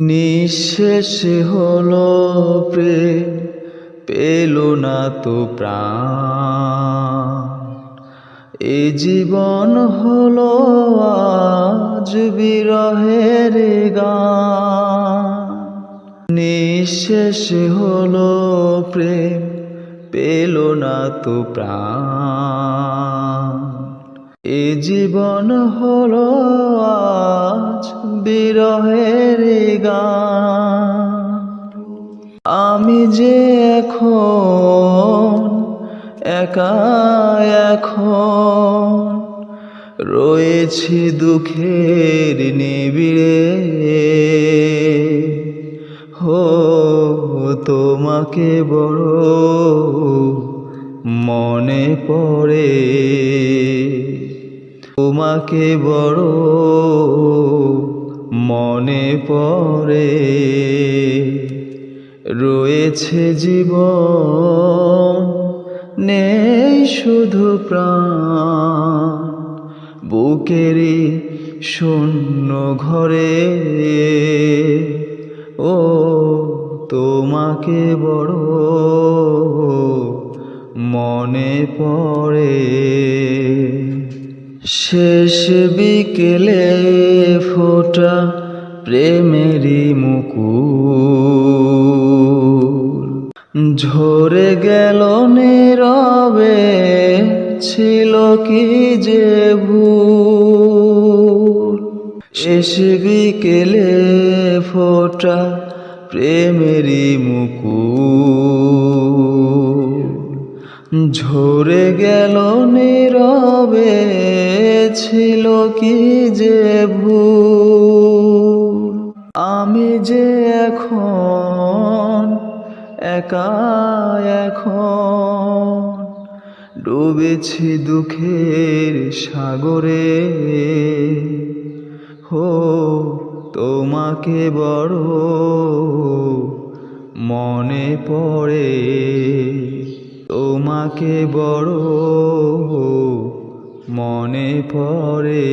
নিঃশেষ হলো প্রেম, পেল না তো প্রাণ। এ জীবন হলো আজ বিরহের গান। নিঃশেষ হলো প্রেম, পেল না তো প্রাণ। এ জীবন হল আজ বিরহের গান। আমি যে এখন একা এখন রয়েছি দুঃখের নিবিড়ে। হো, তোমাকে বড় মনে পড়ে। তোমাকে বড় মনে পড়ে। রয়েছে জীবন, নেই শুধু প্রাণ। বুকেরই শূন্য ঘরে। ও তোমাকে বড় মনে পড়ে। শেষ বিকেলে ফোটা প্রেমেরই মুকুল। ঝরে গেল নীরবে, ছিল কি যে ভুল? শেষ বিকেলে ফোটা প্রেমেরই মুকুল। ঝরে গেল নীরবে, ছিল কি যে ভুল? আমি যে এখন একা এখন ডুবেছি দুঃখের সাগরে, হো, তোমাকে বড় মনে পড়ে। তোমাকে বড় মনে পড়ে।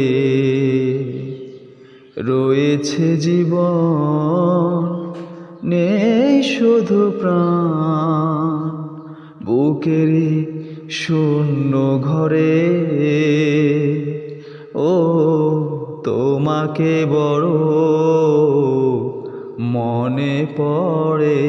রয়েছে জীবন, নেই শুধু প্রাণ বুকেরই শূন্য ঘরে। ও তোমাকে বড় মনে পড়ে।